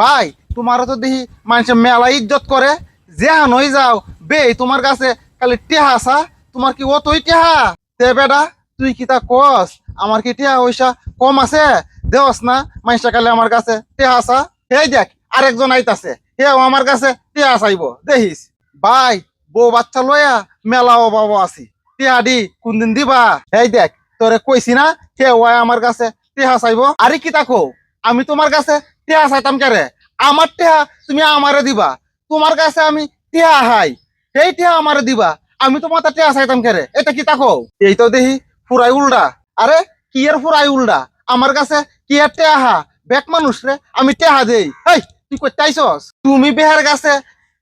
ভাই, তোমারও তো দেখি মানুষের মেলা ইজ্জত করে। যেহান হয়ে যাও, বে, তোমার কাছে খালি টেহা আসা তোমার কি অতই টেহা? তে বেটা, তুই কি তা কস? আমার কি টেহা পয়সা কম আছে? দেওস না, মানুষটা খালি আমার কাছে টেহা আসা এই দেখ, আরেকজন আইতাছে হেও আমার কাছে টেহা চাইব, দেখিস? ভাই, বউ বাচ্চা লয়া মেলা অভাব আছি। টেহা দি, কোনদিন দিবা? এই দেখ, তোরে কইছি না আয় আমার কাছে টেহা চাইব। আরে কি তাকো আমি তোমার কাছে টেহা চাইতাম কেরে? আমার টেহা তুমি আমারে দিবা। তোমার কাছে আমি টেহা হাই। সেই টেহা আমারে দিবা। আমি তোমার টেহা চাইতাম কেরে? এটা কি তাকো এই তো দেখি ফুরাই উল্টা। আরে, কি এর ফুরাই উল্টা? আমার কাছে কি এর টেহা বেক মানুষ রে, আমি টেহা দেই। হেই, তুই আইসস তুমি বেহার কাছে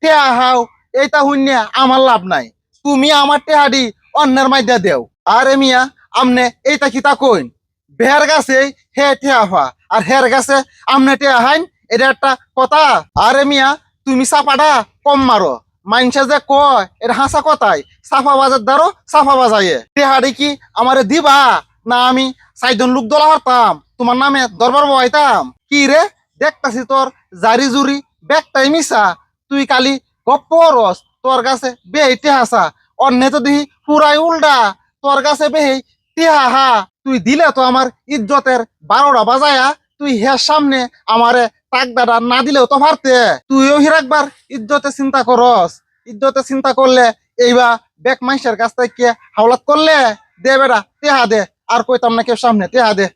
টেহা হাও এইটা শূন্য আমার লাভ নাই। তুমি আমার টেহা দি অন্যের মাইদা দেও। আরে মিয়া, আমনে এইটা কি তা কইন? বেহার গাছে হে টেহা হওয়া, আর হের গাছে আমনে টেহা হাইন, এটা একটা কথা। আরে মিয়া, তুমি চাপাটা কম মারো। মাইনসে যে কয়, এটা হাসা কথাই। সাফা বাজার দ্বারো সাফা বাজাইয়ে। টেহাড়ি কি আমারে দিবা? না আমি চারজন লোক দলা হারতাম, তোমার নামে দরবার বহাইতাম। কি রে? দেখতাছি তোর জারি জুরি ব্যাগটাই মিশা তুই কালি গপ্প রস তোর কাছে বেহি টেহাসা অন্য তো দিহি পুরাই উল্টা, তোর কাছে বেহি টেহা হা। তুই দিলে তো আমার ইজ্জতের বারোটা বাজায়া, তুই হের সামনে আমারে তাকদাটা না দিলেও তো ভারতে তুইও হিরাকবার ইজ্জতে চিন্তা করস। ইজ্জতে চিন্তা করলে এইবা বেক মাইসের কাছ থেকে হাওলাত করলে। দে বেড়া তেহা দে। আর কইতাম না কেউ সামনে তেহা দে।